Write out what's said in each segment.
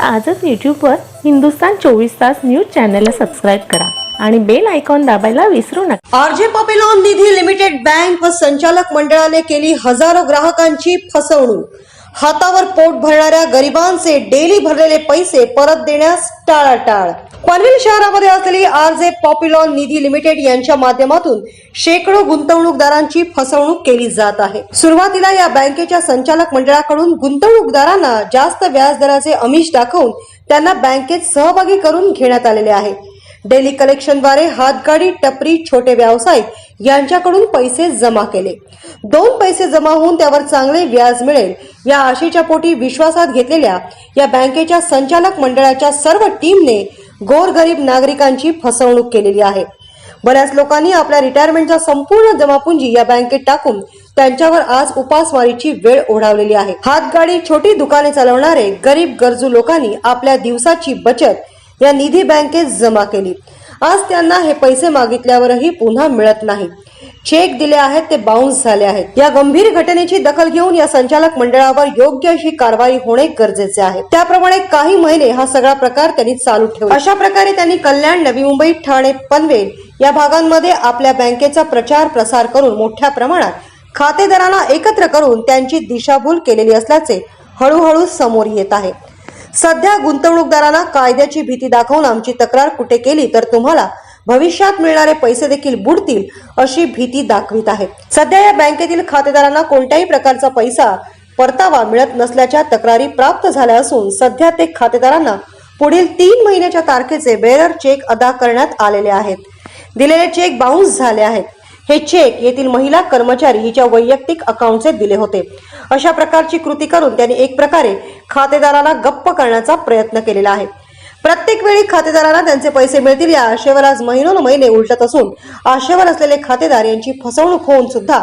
आजच यूट्यूबवर हिंदुस्तान चोवीस तास न्यूज चॅनलला सबस्क्राईब करा आणि बेल आयकॉन दाबायला विसरू नका. आरजे पॉप्युलॉन निधी लिमिटेड बँक व संचालक मंडळाने केली हजारो ग्राहकांची फसवणूक. हातावर पोट भरणाऱ्या गरिबांचे डेली भरलेले पैसे परत देण्यास टाळाटाळ. पनवेल शहरामध्ये असलेली आर जे पॉप्युलॉन निधी लिमिटेड यांच्या माध्यमातून शेकडो गुंतवणूकदारांची फसवणूक केली जात आहे. सुरुवातीला या बँकेच्या संचालक मंडळाकडून गुंतवणूकदारांना जास्त व्याजदराचे अमिष दाखवून त्यांना बँकेत सहभागी करून घेण्यात आलेले आहे. डेली कलेक्शनद्वारे हातगाडी टपरी छोटे व्यावसायिक यांच्याकडून पैसे जमा केले. दोन पैसे जमा होऊन त्यावर चांगले व्याज मिळेल या आशेच्या पोटी विश्वासात घेतलेल्या या बँकेच्या संचालक मंडळाच्या सर्व टीमने गोरगरीब नागरिकांची फसवणूक केलेली आहे. बऱ्याच लोकांनी आपल्या रिटायरमेंटचा संपूर्ण जमापुंजी या बँकेत टाकून त्यांच्यावर आज उपासमारीची वेळ ओढावलेली आहे. हातगाडी छोटी दुकाने चालवणारे गरीब गरजू लोकांनी आपल्या दिवसाची बचत या निधी बँकेत जमा केली. आज त्यांना हे पैसे मागितल्यावरही पुन्हा मिळत नाही. चेक दिले आहेत ते बाउन्स झाले आहेत. या गंभीर घटनेची दखल घेऊन या संचालक मंडळावर योग्य अशी कारवाई होणे गरजेचे आहे. त्याप्रमाणे काही महिने हा सगळा प्रकार त्यांनी चालू ठेवला. अशा प्रकारे त्यांनी कल्याण नवी मुंबई ठाणे पनवेल या भागांमध्ये आपल्या बँकेचा प्रचार प्रसार करून मोठ्या प्रमाणात खातेदारांना एकत्र करून त्यांची दिशाभूल केलेली असल्याचे हळूहळू समोर येत आहे. सध्या गुंतवणूकदारांना कायद्याची भीती दाखवून आमची तक्रार कुठे केली तर तुम्हाला भविष्यात मिळणारे पैसे देखील बुडतील अशी भीती दाखवित आहेत सध्या या बँकेतील खातेदारांना कोणत्याही प्रकारचा पैसा परतावा मिळत नसल्याच्या तक्रारी प्राप्त झाल्या असून सध्या ते खातेदारांना पुढील तीन महिन्याच्या तारखेचे बेरर चेक अदा करण्यात आलेले आहेत. दिलेले चेक बाउन्स झाले आहेत. हे चेक येथील महिला कर्मचारी हिच्या वैयक्तिक अकाउंटचे दिले होते. अशा प्रकारची कृती करून त्यांनी एक प्रकारे खातेदाराला गप्प करण्याचा प्रयत्न केलेला आहे. प्रत्येक वेळी खातेदारांना त्यांचे पैसे मिळतील या आशेवर आज महिनोन महिने उलटत असून आशेवर असलेले खातेदार यांची फसवणूक होऊन सुद्धा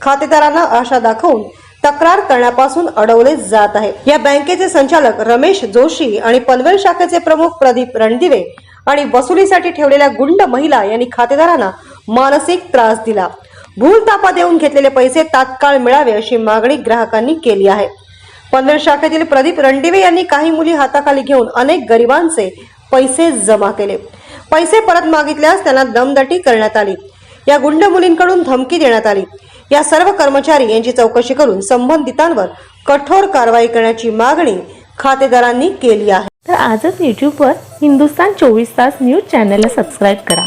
खातेदारांना आशा दाखवून तक्रार करण्यापासून अडवले जात आहे. या बँकेचे संचालक रमेश जोशी आणि पनवेल शाखेचे प्रमुख प्रदीप रणदिवे आणि वसुलीसाठी ठेवलेल्या गुंड महिला यांनी खातेदारांना मानसिक त्रास दिला. भूल तापा देऊन घेतलेले पैसे तात्काळ मिळावे अशी मागणी ग्राहकांनी केली आहे. पनवेल शाखेतील प्रदीप रणदिवे यांनी काही मुली हाताखाली घेऊन अनेक गरिबांचे पैसे जमा केले. पैसे परत मागितल्यास त्यांना दमदटी करण्यात आली. या गुंड मुलींकडून धमकी देण्यात आली. या सर्व कर्मचारी यांची चौकशी करून संबंधितांवर कठोर कारवाई करण्याची मागणी खातेदारांनी केली आहे. तर आजच यूट्यूबवर हिंदुस्तान चोवीस तास न्यूज चॅनलला सबस्क्राईब करा.